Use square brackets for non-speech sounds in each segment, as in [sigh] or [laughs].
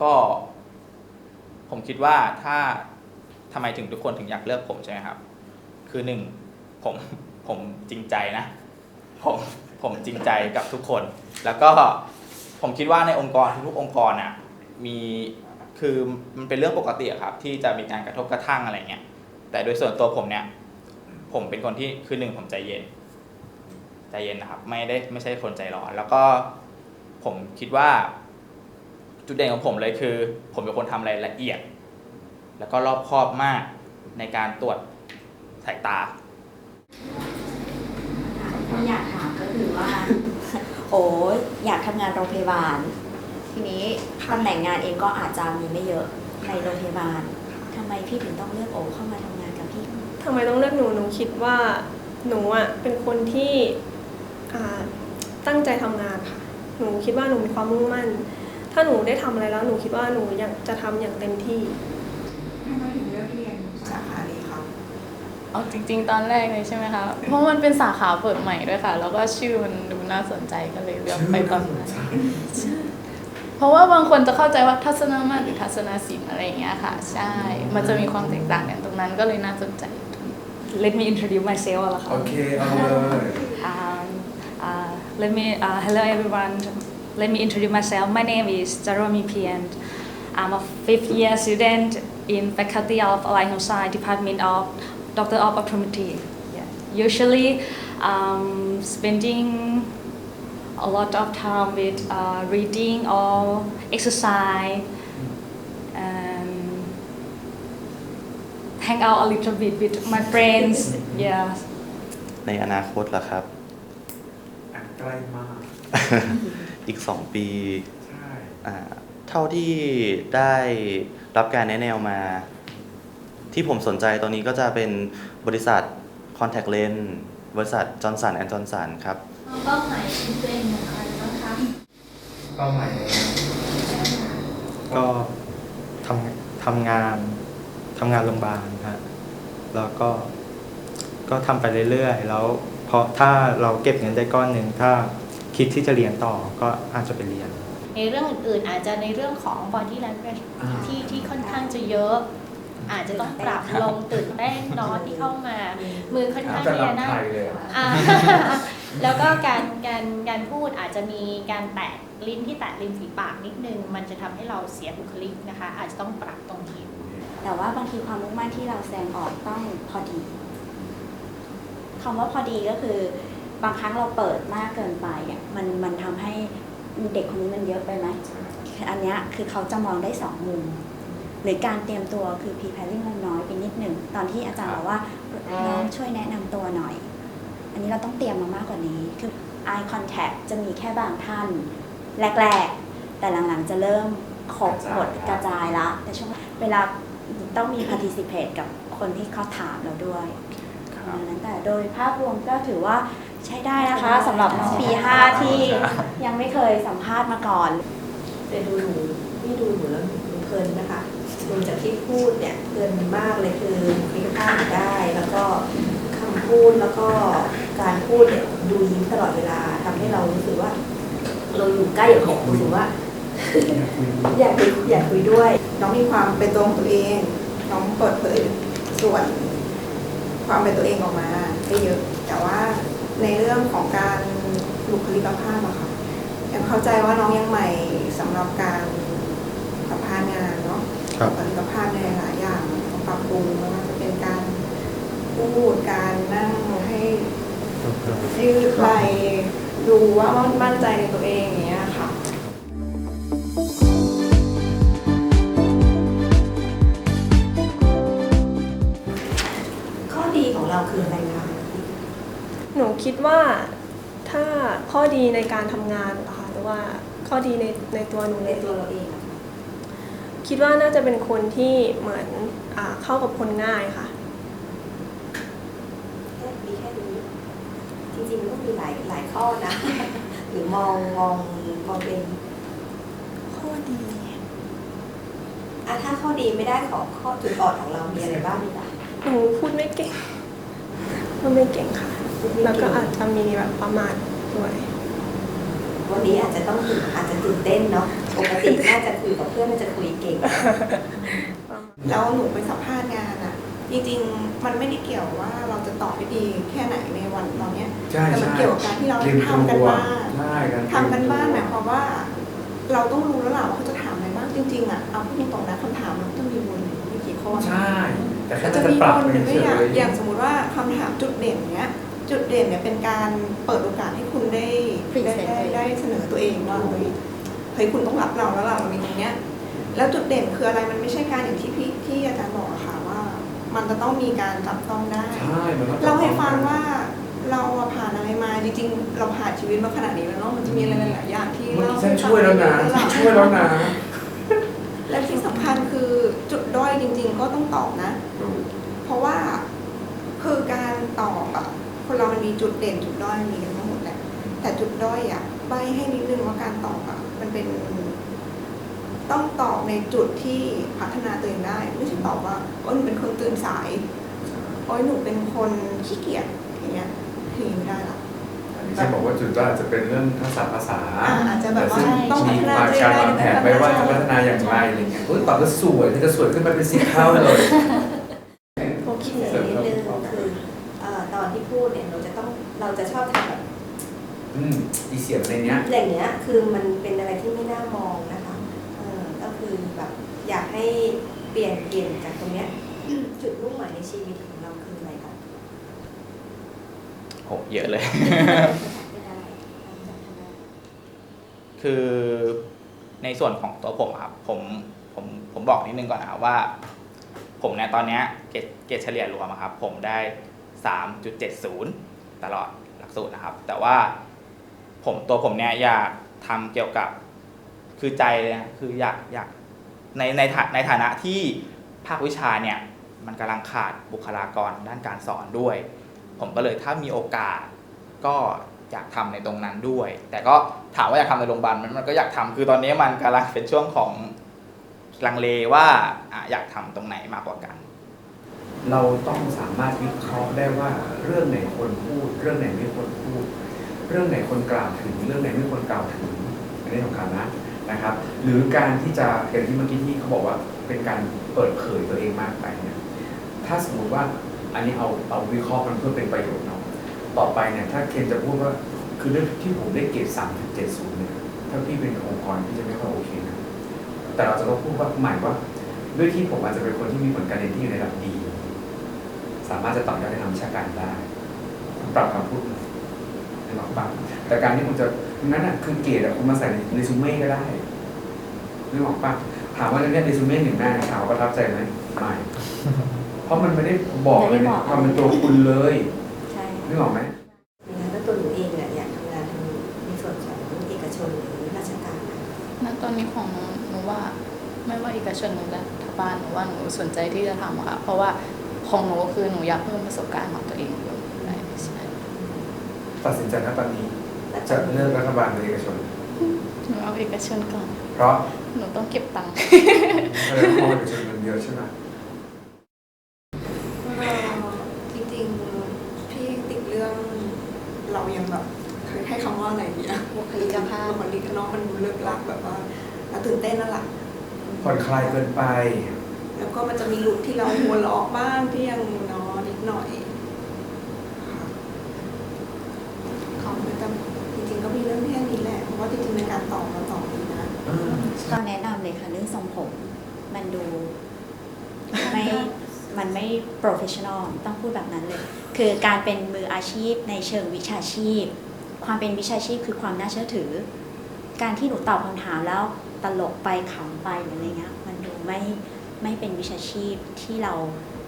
ก็ผมคิดว่าถ้าทำไมถึงทุกคนถึงอยากเลือกผมใช่ไหมครับ คือหนึ่งผมผมจริงใจนะ ผมผมจริงใจกับทุกคน แล้วก็ผมคิดว่าในองค์กรทุกองค์กรน่ะมีคือมันเป็นเรื่องปกติครับ ที่จะมีการกระทบกระทั่งอะไรเงี้ยแต่โดยส่วนตัวผมเนี่ย ผมเป็นคนที่คือหนึ่งผมใจเย็น ใจเย็นนะครับ ไม่ได้ไม่ใช่คนใจร้อน แล้วก็ ผมคิดว่า จุดเด่นของผมเลยคือ ผมเป็นคนทำอะไรละเอียด แล้วก็รอบคอบมากในการตรวจสายตา ที่อยากถามก็คือว่า โอ้อยากทำงานโรงพยาบาล ทีนี้ตำแหน่งงานเองก็อาจจะมีไม่เยอะในโรงพยาบาลทำไมพี่ถึงต้องเลือกโอเข้ามาทำงานกับพี่ ทำไมต้องเลือกหนู หนูคิดว่าหนูอะเป็นคนที่อ่าตั้งใจทำงานค่ะ หนูคิดว่าหนูมีความมุ่งมั่น ถ้าหนูได้ทำอะไรแล้วหนูคิดว่าหนูอยากจะทำอย่างเต็มที่ทำไมถึงเลือกเรียนสาขานี้ครับเอาจริง ๆ ตอนแรกเลยใช่ไหมคะ เพราะมันเป็นสาขาเปิดใหม่ด้วยค่ะ แล้วก็ชื่อมันดูน่าสนใจก็เลยเลือกไปตอนนั้นใช่เพราะว่าบางคนจะเข้าใจว่าทัศนมาตรหรือทัศนศิลป์อะไรอย่างเงี้ยค่ะ ใช่ มันจะมีความแตกต่างกันตรงนั้นก็เลยน่าสนใจ Let me introduce myself ละค่ะโอเคเอาเลย Um, uh, let me, uh, hello everyone. Let me introduce myself. My name is Jeremy Pian. I'm a fifth year student in Faculty of Allied Science Department of Doctor of Optometry. Yeah. Usually, um, spending a lot of time with uh, reading or exercise and hang out a little bit with my friends. [laughs] Yeah. [laughs] ในอนาคตล่ะครับ อ่ะใ กล้มากอีก2ปี ใช่อ่าเท่าที่ได้รับการแนะแนวมา ที่ผมสนใจตอนนี้ก็จะเป็นบริษัท Contact Lens บริษัท Johnson Johnson ครับ เป้าหมายชีวิตตัวเองอย่างไรบ้างคะเป้าหมายในงานก็ทำทำงานทำงานโรงพยาบาลฮะแล้วก็ก็ทำไปเรื่อยๆ แล้ว เพราะถ้าเราเก็บเงินได้ก้อนหนึ่งถ้าคิดที่จะเรียนต่อก็อาจจะไปเรียน ในเรื่องอื่นๆอาจจะในเรื่องของ body language อ่าที่ที่ค่อนข้างจะเยอะอาจจะต้องปรับลงตื่นเต้นเนอนที่เข้ามา มือค่อนข้างจะที่จะลำน่าไทยเลยอะอ่าแล้วก็การการการพูดอาจจะมีการแตะลิ้นที่แตะริมฝีปากนิดนึง มันจะทำให้เราเสียบุคลิกนะคะ อาจจะต้องปรับตรงนี้แต่ว่าบางทีความมุ่งมั่นที่เราแสดงออกต้องพอดี คำว่าพอดีก็คือบางครั้งเราเปิดมากเกินไปอะมันมันทำให้เด็กคนนี้มันเยอะไปไหมอันเนี้ยคือเขาจะมองได้สองมุม หรือการเตรียมตัวคือ preparing เราน้อยไปนิดหนึ่งตอนที่อาจารย์บอกว่าน้องช่วยแนะนำตัวหน่อย อันนี้เราต้องเตรียมมามากกว่านี้ คือ eye contact จะมีแค่บางท่าน แรก ๆ แต่หลังๆจะเริ่มครบหมดกระจายละแต่ช่วงเวลาต้องมี participate กับคนที่เขาถามเราด้วย ครับดังนั้นแต่โดยภาพรวมก็ถือว่าใช้ได้นะคะสำหรับน้องปี5ที่ยังไม่เคยสัมภาษณ์มาก่อนแต่ดูหนูนี่ดูหนูแล้วหนูเพลินนะคะดูจากที่พูดเนี่ยเพลินมากเลยคือคุยภาพได้แล้วก็คำพูดแล้วก็การพูดเนี่ยดูยิ้มตลอดเวลาทำให้เรารู้สึกว่า เราอยู่ใกล้กับเขารู้สึกว่า อยากคุยอยากคุยด้วย น้องมีความเป็นตัวของตัวเอง น้องเปิดเผยส่วน ความเป็นตัวเองออกมาได้เยอะ แต่ว่าในเรื่องของการบุคลิกภาพอะค่ะยังเข้าใจว่าน้องยังใหม่สำหรับการสัมภาษณ์งานเนาะครับบุคลิกภาพในหลายๆอย่างต้องปรับปรุงไม่ว่าจะเป็นการพูดการนั่งให้ยืดไหลดูว่ามั่นใจในตัวเองอย่างเงี้ยค่ะ คิดว่าถ้าข้อดีในการทำงานเหรอคะหรือว่าข้อดีในในตัวหนูในเลยตัวเราเองอะคิดว่าน่าจะเป็นคนที่เหมือนอาเข้ากับคนง่ายค่ะ แค่มีแค่นี้จริงๆมันก็มีหลายหลายข้อนะ หรือมองมองมองเป็นข้อดี อะถ้าข้อดีไม่ได้ของข้อจุดอ่อนของเรามีอะไรบ้างดีกว่าหนูพูดไม่เก่งพูดไม่เก่งค่ะ แล้วก็อาจจะมีแบบประมาทด้วยวันนี้อาจจะต้องตื่นอาจจะตื่นเต้นเนาะปกติน่าจะคุยกับเพื่อนน่าจะคุยเก่ง แล้วหนูไปสัมภาษณ์งานอะจริงๆ มันไม่ได้เกี่ยวว่าเราจะตอบได้ดีแค่ไหนในวันตอนเนี้ยใช่แต่มันใช่เกี่ยวกับการที่เราเตรียมทำกันตัวบ้านใช่การทำกันบ้านหมายความว่า เราต้องรู้แล้วล่ะว่าเขาจะถามอะไรบ้างจริงๆอะเอาพูดตรงๆนะคำถามมันต้องมีวนไม่กี่ข้อใช่แต่แค่จะจะมีปรับวนหรือเฉไม่อยากยอย่างสมมติว่าคำถามจุดเด่นเนี้ย จุดเด่นเนี่ยเป็นการเปิดโอกาสให้คุณได้ ได้ได้ได้เสนอตัวเองว่าเฮ้ยเฮ้ยคุณต้องรับเราแล้วล่ะเรามีตรงเนี้ย แล้วจุดเด่นคืออะไรมันไม่ใช่การอย่างที่พี่ที่อาจารย์บอกอะค่ะว่า มันจะต้องมีการจับต้องได้ ใช่มันต้องเราให้ฟังว่าเราอะผ่านอะไรมาจริงๆ เราผ่านชีวิตมาขนาดนี้แล้วเนาะมันจะมีอะไรหลายๆอย่างที่มันเราฉันช่วยแล้วนะฉันช่วยแล้วนะและที่สำคัญคือจุดด้อยจริง ๆ ก็ต้องตอบนะ เพราะว่าคือการตอบอะ คนเรามันมีจุดเด่นจุดด้อยมีกันทั้งหมดแหละแต่จุดด้อยอะใบให้นิดนึงว่าการตอบอะมันเป็น ต้องตอบในจุดที่พัฒนาตัวเองได้ไม่ใช่ตอบว่าโอ้ยหนูเป็นคนตื่นสายโอ้ยหนูเป็นคนขี้เกียจอย่างเงี้ยทีไม่ได้ละอันนี้ฉันบอกว่าจุดก็อาจจะเป็นเรื่องทักษะภาษาอ่าอาจจะแบบว่าซึ่งต้องพัมีฒนามาตัวเองการได้วางแผนไว้ว่าจะพัฒนาอย่างไรอะไรเงี้ยเฮ้ยตอบแล้วสวยเธอจะสวยขึ้นมาเป็นสิบเท่าเลย โอเคนิดนึงคือเอ่อตอนที่พูดเนี่ยเราจะต้องเรา จะชอบทำแบบอืมอีเสียงในเนี้ย อย่างเงี้ย คือมันเป็นอะไรที่ไม่น่ามองนะคะเออก็คือแบบอยากให้เปลี่ยนเปลี่ยนจากตรงเนี้ย จุดมุ่งหมายในชีวิตของเราคืออะไรคะโหเยอะเลย ไม่ได้ทำจากทางด้านคือในส่วนของตัวผมอะครับผมผมผมบอกนิดนึงก่อนนะครับว่า ผมเนี่ยตอนเนี้ยเกรดเกรดเฉลี่ยรวมอะครับ ผมได้ 3.70 ตลอดหลักสูตรนะครับ แต่ว่าผมตัวผมเนี่ยอยากทำเกี่ยวกับคือใจเลยนะคืออยากอยากในในฐาในฐานะที่ภาควิชาเนี่ยมันกำลังขาดบุคลากรด้านการสอนด้วย ผมก็เลยถ้ามีโอกาสก็อยากทำในตรงนั้นด้วย แต่ก็ถามว่าอยากทำในโรงพยาบาลไหมมันก็อยากทำคือตอนนี้มันกำลังเป็นช่วงของลังเลว่าอะอยากทำตรงไหนมากกว่ากัน เราต้องสามารถวิเคราะห์ได้ว่าเรื่องไหนควรพูด เรื่องไหนไม่ควรพูด เรื่องไหนควรกล่าวถึง เรื่องไหนไม่ควรกล่าวถึงอันนี้สำคัญนะนะครับ หรือการที่จะอย่างที่เมื่อกี้ที่เขาบอกว่าเป็นการเปิดเผยตัวเองมากไปเนี่ยถ้าสมมุติว่าอันนี้เอาเอาวิเคราะห์มันเพื่อเป็นประโยชน์เนาะต่อไปเนี่ยถ้าเคนจะพูดว่าคือเรื่องที่ผมได้เกรด3.70เนี่ยถ้าพี่เป็นองค์กรพี่จะไม่ค่อยโอเคนะแต่เราจะต้องพูดว่าหมายว่า ด้วยที่ผมอาจจะเป็นคนที่มีผลการเรียนที่อยู่ในระดับดี สามารถจะต่อยอดในทางวิชาการได้ปรับคำพูดในหลักบ้างแต่การที่คุณจะนั้นอะคือเกรดอะคุณมาใส่ในเรซูเม่ก็ได้นึกออกปะถามว่าเนี่ยเรซูเม่หนึ่งหน้าถามว่าประทับใจไหมไม่เพราะมันไม่ได้บอกเลยความเป็นตัวคุณเลยใช่นึกออกไหมงั้นแล้วตัวหนูเองเนี่ยอยากทำงานทางในส่วนของเอกชนหรือราชการไหมณตอนนี้ของหนูหนูว่าไม่ว่าเอกชนหรือรัฐบาลหนูว่าหนูสนใจที่จะทำค่ะเพราะว่า ของหนูคือหนูอยากเพิ่มประสบการณ์ของตัวเองด้วยใช่ตัดสินใจณตอนนี้ จะเลือกรัฐบาลหรือเอกชนหนูเอาเอกชนก่อน เพราะหนูต้องเก็บตังค์แสดงว่าเอกชนเงินเยอะใช่ไหมจริงๆพี่ติดเรื่องเรายังแบบเคยให้คำว่าอะไรดีอะบุคลิกภาพบุคลิกน้องมันดูเลิกลักแบบว่าเราตื่นเต้นนั่นแหละผ่อนคลายเกินไป แล้วก็มันจะมีหลุดที่เราหัวเราะบ้างที่ยังเนอนิดหน่อยค่ะเขาก็จะจริงๆก็มีเรื่องแค่นี้แหละเพราะว่าจริงๆในการตอบเราตอบดีนะก็แนะนำเลยค่ะเรื่องทรงผม มันดูไม่มันไม่ professional ต้องพูดแบบนั้นเลย คือการเป็นมืออาชีพในเชิงวิชาชีพ ความเป็นวิชาชีพคือความน่าเชื่อถือ การที่หนูตอบคำถามแล้วตลกไปขำไปหรืออะไรเงี้ยมันดูไม่ ไม่เป็นวิชาชีพที่เรา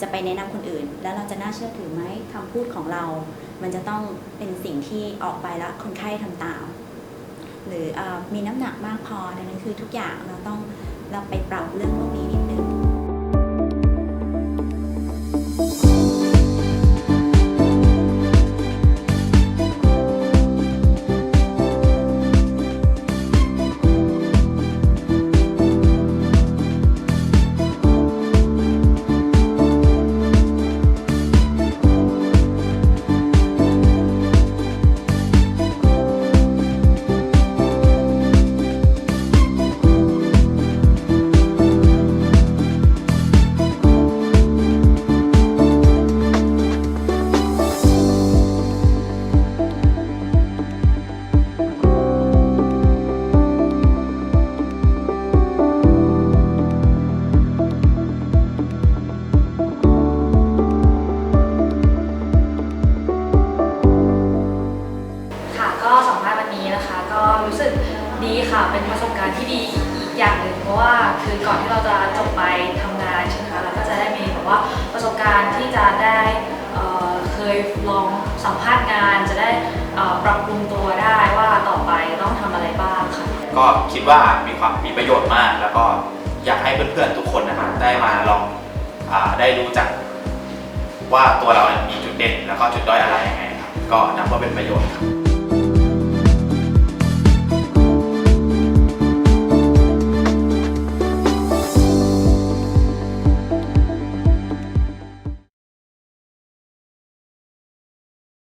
จะไปแนะนำคนอื่น แล้วเราจะน่าเชื่อถือไหมคำพูดของเรา มันจะต้องเป็นสิ่งที่ออกไปแล้วคนไข้ทำตาม หรืออมีน้ำหนักมากพอดังนั้นคือทุกอย่างเราต้องเราไปปรับเรื่องพวกนี้นิดนึง คือก่อนที่เราจะจบไปทำงานใช่ไหมคะเราก็จะได้มีแบบว่าประสบการณ์ที่จะได้เอ่อเคยลองสัมภาษณ์งาน จะได้เอ่อปรับปรุงตัวได้ว่าต่อไปต้องทำอะไรบ้างค่ะ ก็คิดว่ามีความมีประโยชน์มาก แล้วก็อยากให้เพื่อนๆทุกคนนะครับได้มาลองอาได้รู้จัก ว่าตัวเรามีจุดเด่นแล้วก็จุดด้อยอะไรยังไงครับก็นับว่าเป็นประโยชน์ครับ